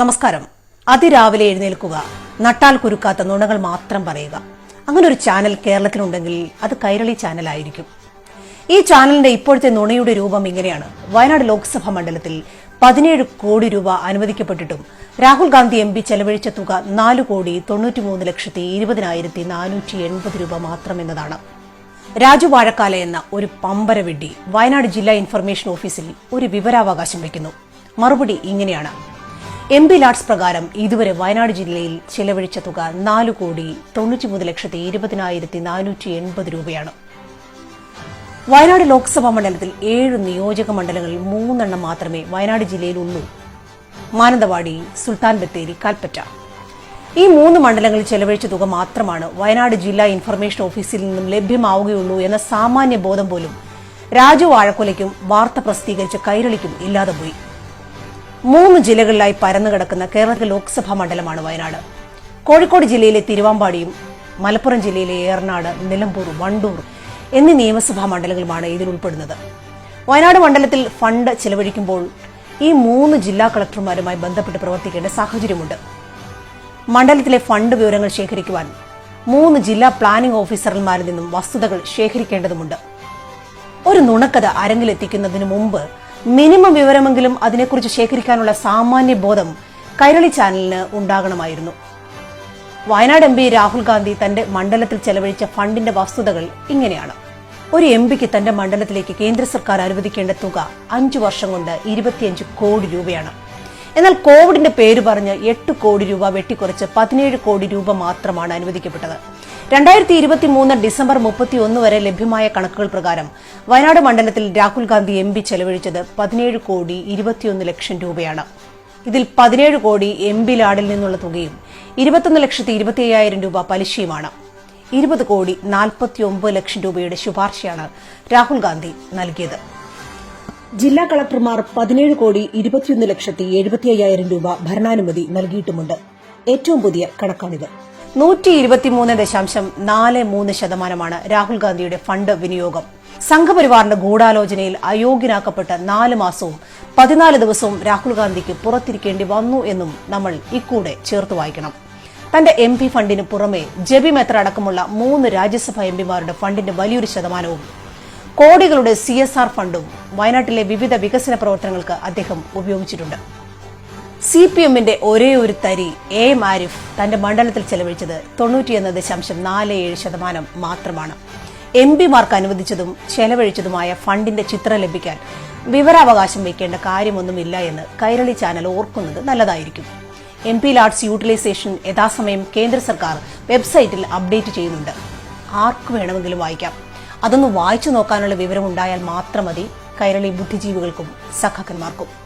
നമസ്കാരം. അതിരാവിലെ എഴുന്നേൽക്കുക നട്ടാൽ കുരുക്കാത്ത നുണകൾ മാത്രം പറയുക. അങ്ങനെ ഒരു ചാനൽ കേരളത്തിലുണ്ടെങ്കിൽ അത് കൈരളി ചാനലായിരിക്കും. ഈ ചാനലിന്റെ ഇപ്പോഴത്തെ നുണയുടെ രൂപം ഇങ്ങനെയാണ്. വയനാട് ലോക്സഭാ മണ്ഡലത്തിൽ പതിനേഴ് കോടി രൂപ അനുവദിക്കപ്പെട്ടിട്ടും രാഹുൽ ഗാന്ധി എം പി ചെലവഴിച്ച തുക നാല് കോടി തൊണ്ണൂറ്റിമൂന്ന് ലക്ഷത്തി ഇരുപതിനായിരത്തി നാനൂറ്റി എൺപത് രൂപ മാത്രം എന്നതാണ്. രാജു വാഴക്കാല എന്ന ഒരു പമ്പര വെഡ്ഡി വയനാട് ജില്ലാ ഇൻഫർമേഷൻ ഓഫീസിൽ ഒരു വിവരാവകാശം വയ്ക്കുന്നു മറുപടി ഇങ്ങനെയാണ്. എം പി ലാഡ്സ് പ്രകാരം ഇതുവരെ വയനാട് ജില്ലയിൽ ചെലവഴിച്ച തുക നാല് കോടി തൊണ്ണൂറ്റിമൂന്ന് ലക്ഷത്തി ഇരുപതിനായിരത്തി നാനൂറ്റി എൺപത് രൂപയാണ്. വയനാട് ലോക്സഭാ മണ്ഡലത്തിൽ ഏഴ് നിയോജക മണ്ഡലങ്ങളിൽ മൂന്നെണ്ണം മാത്രമേ വയനാട് ജില്ലയിലുള്ളൂ. മാനന്തവാടി സുൽത്താൻ ബത്തേരി കൽപ്പറ്റ. ഈ മൂന്ന് മണ്ഡലങ്ങളിൽ ചെലവഴിച്ച തുക മാത്രമാണ് വയനാട് ജില്ലാ ഇൻഫർമേഷൻ ഓഫീസിൽ നിന്നും ലഭ്യമാവുകയുള്ളൂ എന്ന സാമാന്യ ബോധം പോലും രാജു വാഴക്കൊലയ്ക്കും വാർത്ത പ്രസിദ്ധീകരിച്ച കൈരളിക്കും ഇല്ലാതെ പോയി. മൂന്ന് ജില്ലകളിലായി പരന്നു കിടക്കുന്ന കേരളത്തിലെ ലോക്സഭാ മണ്ഡലമാണ് വയനാട്. കോഴിക്കോട് ജില്ലയിലെ തിരുവാമ്പാടിയും മലപ്പുറം ജില്ലയിലെ ഏറനാട് നിലമ്പൂർ വണ്ടൂർ എന്നീ നിയമസഭാ മണ്ഡലങ്ങളുമാണ് ഇതിൽ ഉൾപ്പെടുന്നത്. വയനാട് മണ്ഡലത്തിൽ ഫണ്ട് ചെലവഴിക്കുമ്പോൾ ഈ മൂന്ന് ജില്ലാ കളക്ടർമാരുമായി ബന്ധപ്പെട്ട് പ്രവർത്തിക്കേണ്ട സാഹചര്യമുണ്ട്. മണ്ഡലത്തിലെ ഫണ്ട് വിവരങ്ങൾ ശേഖരിക്കുവാൻ മൂന്ന് ജില്ലാ പ്ലാനിംഗ് ഓഫീസർമാരിൽ നിന്നും വസ്തുതകൾ ശേഖരിക്കേണ്ടതുണ്ട് ഒരു നുണക്കഥ അരങ്ങിലെത്തിക്കുന്നതിന് മുമ്പ് മിനിമം വിവരമെങ്കിലും അതിനെക്കുറിച്ച് ശേഖരിക്കാനുള്ള സാമാന്യ ബോധം കൈരളി ചാനലിന് ഉണ്ടാകണമായിരുന്നു. വയനാട് എം പി രാഹുൽ ഗാന്ധി തന്റെ മണ്ഡലത്തിൽ ചെലവഴിച്ച ഫണ്ടിന്റെ വസ്തുതകൾ ഇങ്ങനെയാണ്. ഒരു എം പിക്ക് തന്റെ മണ്ഡലത്തിലേക്ക് കേന്ദ്ര സർക്കാർ അനുവദിക്കേണ്ട തുക അഞ്ചു വർഷം കൊണ്ട് ഇരുപത്തിയഞ്ച് കോടി രൂപയാണ്. എന്നാൽ കോവിഡിന്റെ പേര് പറഞ്ഞ് എട്ട് കോടി രൂപ വെട്ടിക്കുറച്ച് പതിനേഴ് കോടി രൂപ മാത്രമാണ് അനുവദിക്കപ്പെട്ടത്. രണ്ടായിരത്തി ഇരുപത്തി മൂന്ന് ഡിസംബർ മുപ്പത്തി ഒന്ന് വരെ ലഭ്യമായ കണക്കുകൾ പ്രകാരം വയനാട് മണ്ഡലത്തിൽ രാഹുൽ ഗാന്ധി എം പി ചെലവഴിച്ചത് പതിനേഴ് കോടി ഇരുപത്തിയൊന്ന് ലക്ഷം രൂപയാണ്. ഇതിൽ പതിനേഴ് കോടി എം പി ലാഡിൽ നിന്നുള്ള തുകയും ഇരുപത്തൊന്ന് ലക്ഷത്തി ഇരുപത്തി അയ്യായിരം രൂപ പലിശയുമാണ്. ഇരുപത് കോടി നാൽപ്പത്തിയൊമ്പത് ലക്ഷം രൂപയുടെ ശുപാർശയാണ് രാഹുൽ ഗാന്ധി നൽകിയത്. ജില്ലാ കളക്ടർമാർ പതിനേഴ് കോടി ഇരുപത്തിയൊന്ന് ലക്ഷത്തി എഴുപത്തി അയ്യായിരം രൂപ ഭരണാനുമതി നൽകിയിട്ടുമുണ്ട്. ഏറ്റവും പുതിയ കണക്കാണിത്. നൂറ്റി ഇരുപത്തിമൂന്ന് ദശാംശം നാല് മൂന്ന് ശതമാനമാണ് രാഹുൽ ഗാന്ധിയുടെ ഫണ്ട് വിനിയോഗം. സംഘപരിവാറിന്റെ ഗൂഢാലോചനയിൽ അയോഗ്യനാക്കപ്പെട്ട നാല് മാസവും പതിനാല് ദിവസവും രാഹുൽ ഗാന്ധിക്ക് പുറത്തിരിക്കേണ്ടി വന്നു എന്നും നമ്മൾ ഇക്കൂടെ ചേർത്ത് വായിക്കണം. തന്റെ എം പി ഫണ്ടിന് പുറമെ ജബി മെത്ര അടക്കമുള്ള മൂന്ന് രാജ്യസഭാ എംപിമാരുടെ ഫണ്ടിന്റെ വലിയൊരു ശതമാനവും കോടികളുടെ സി ഫണ്ടും വയനാട്ടിലെ വിവിധ വികസന പ്രവർത്തനങ്ങൾക്ക് അദ്ദേഹം ഉപയോഗിച്ചിട്ടുണ്ട്. സി പി എമ്മിന്റെ ഒരേ ഒരു തരി എ മാരിഫ് തന്റെ മണ്ഡലത്തിൽ ചെലവഴിച്ചത് തൊണ്ണൂറ്റിയൊന്ന് ദശാംശം നാല് ഏഴ് ശതമാനം മാത്രമാണ്. എം പിമാർക്ക് അനുവദിച്ചതും ചെലവഴിച്ചതുമായ ഫണ്ടിന്റെ ചിത്രം ലഭിക്കാൻ വിവരാവകാശം വയ്ക്കേണ്ട കാര്യമൊന്നുമില്ല എന്ന് കൈരളി ചാനൽ ഓർക്കുന്നത് നല്ലതായിരിക്കും. എം പി ലാഡ്സ് യൂട്ടിലൈസേഷൻ യഥാസമയം കേന്ദ്ര സർക്കാർ വെബ്സൈറ്റിൽ അപ്ഡേറ്റ് ചെയ്യുന്നുണ്ട്. ആർക്ക് വേണമെങ്കിലും വായിക്കാം. അതൊന്ന് വായിച്ചു നോക്കാനുള്ള വിവരം ഉണ്ടായാൽ മാത്രം മതി കൈരളി ബുദ്ധിജീവികൾക്കും സഖാക്കന്മാർക്കും.